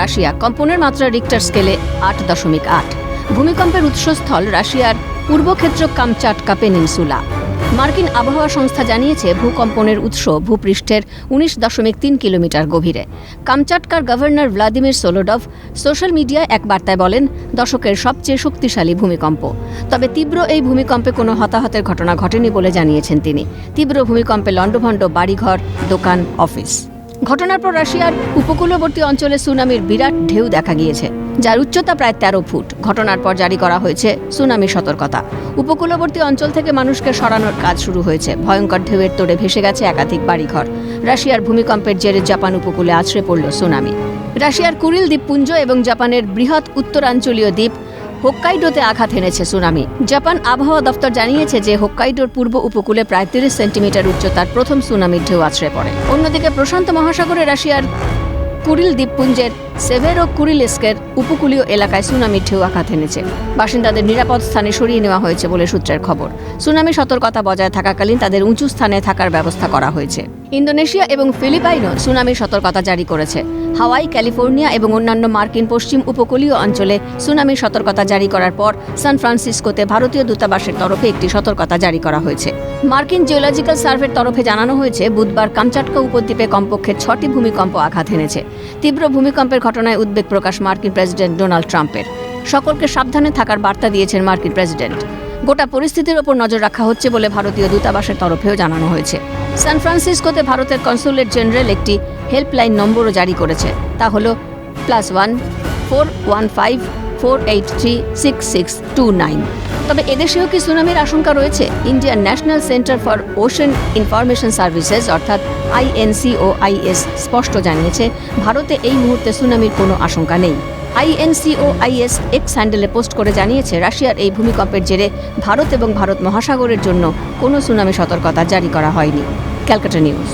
Russia. কম্পনের মাত্রা Richter স্কেলে আট দশমিক আট। ভূমিকম্পের উৎসস্থল রাশিয়ার পূর্বক্ষেত্র কামচাটকা পেনিনসুলা মার্কিন আবহাওয়া সংস্থা জানিয়েছে, ভূকম্পনের উৎস ভূপৃষ্ঠের উনিশ দশমিক তিন কিলোমিটার গভীরে। কামচাটকার গভর্নর ভ্লাদিমির সোলোডভ সোশ্যাল মিডিয়ায় এক বার্তায় বলেন, দশকের সবচেয়ে শক্তিশালী ভূমিকম্প। তবে তীব্র এই ভূমিকম্পে কোনো হতাহতের ঘটনা ঘটেনি বলে জানিয়েছেন তিনি। তীব্র ভূমিকম্পে লণ্ডভণ্ড বাড়িঘর, দোকান, অফিস। ঘটনার পর রাশিয়ার উপকূলবর্তী অঞ্চলে সুনামির বিরাট ঢেউ দেখা গিয়েছে, যার উচ্চতা প্রায় তেরো ফুট। ঘটনার পর জারি করা হয়েছে সুনামি সতর্কতা। উপকূলবর্তী অঞ্চল থেকে মানুষকে সরানোর কাজ শুরু হয়েছে। ভয়ঙ্কর ঢেউয়ের তোড়ে ভেসে গেছে একাধিক বাড়িঘর। রাশিয়ার ভূমিকম্পের জেরে জাপান উপকূলে আছড়ে পড়ল সুনামি। রাশিয়ার কুরিল দ্বীপপুঞ্জ এবং জাপানের বৃহৎ উত্তরাঞ্চলীয় দ্বীপ হোক্কাইডোতে আঘাত এনেছে সুনামি। জাপান আবহাওয়া দফতর জানিয়েছে যে হোক্কাইডোর পূর্ব উপকূলে প্রায় তিরিশ সেন্টিমিটার উচ্চতার প্রথম সুনামির ঢেউ আছড়ে পড়ে। অন্যদিকে প্রশান্ত মহাসাগরে রাশিয়ার কুরিল দ্বীপপুঞ্জের সেভেরো কুরিলেস্কের উপকূলীয় এলাকায় সুনামির ঢেউ আঘাত এনেছে বাসিন্দাদের নিরাপদ স্থানে সরিয়ে নেওয়া হয়েছে বলে সূত্রের খবর। সুনামি সতর্কতা বজায় থাকাকালীন তাদের উঁচু স্থানে থাকার ব্যবস্থা করা হয়েছে। ইন্দোনেশিয়া এবং ফিলিপাইনও সুনামির সতর্কতা জারি করেছে। হাওয়াই, ক্যালিফোর্নিয়া এবং অন্যান্য মার্কিন পশ্চিম উপকূলীয় অঞ্চলে সুনামির সতর্কতা জারি করার পর সান ফ্রান্সিসকোতে ভারতীয় দূতাবাসের তরফে একটি সতর্কতা জারি করা হয়েছে। মার্কিন জিওলজিক্যাল সার্ভের তরফে জানানো হয়েছে, বুধবার কামচাটকা উপদ্বীপে কমপক্ষে ছটি ভূমিকম্প আঘাত এনেছে। তীব্র ভূমিকম্পের ঘটনায় উদ্বেগ প্রকাশ মার্কিন প্রেসিডেন্ট ডোনাল্ড ট্রাম্পের। সকলকে সাবধানে থাকার বার্তা দিয়েছেন মার্কিন প্রেসিডেন্ট। গোটা পরিস্থিতির ওপর নজর রাখা হচ্ছে বলে ভারতীয় দূতাবাসের তরফেও জানানো হয়েছে। সান ফ্রান্সিসকোতে ভারতের কনসুলেট জেনারেল একটি হেল্পলাইন নম্বরও জারি করেছে। তা হল plus one four one five four eight three six six two nine. তবে এদেশেও কি সুনামির আশঙ্কা রয়েছে? Indian National Centre for Ocean Information Services, অর্থাৎ আইএনসি ও আইএস, স্পষ্ট জানিয়েছে, ভারতে এই মুহূর্তে সুনামির কোনো আশঙ্কা নেই। আইএনসিও আইএস এক্স হ্যান্ডেলে পোস্ট করে জানিয়েছে, রাশিয়ার এই ভূমিকম্পের জেরে ভারত এবং ভারত মহাসাগরের জন্য কোনো সুনামি সতর্কতা জারি করা হয়নি। Calcutta news.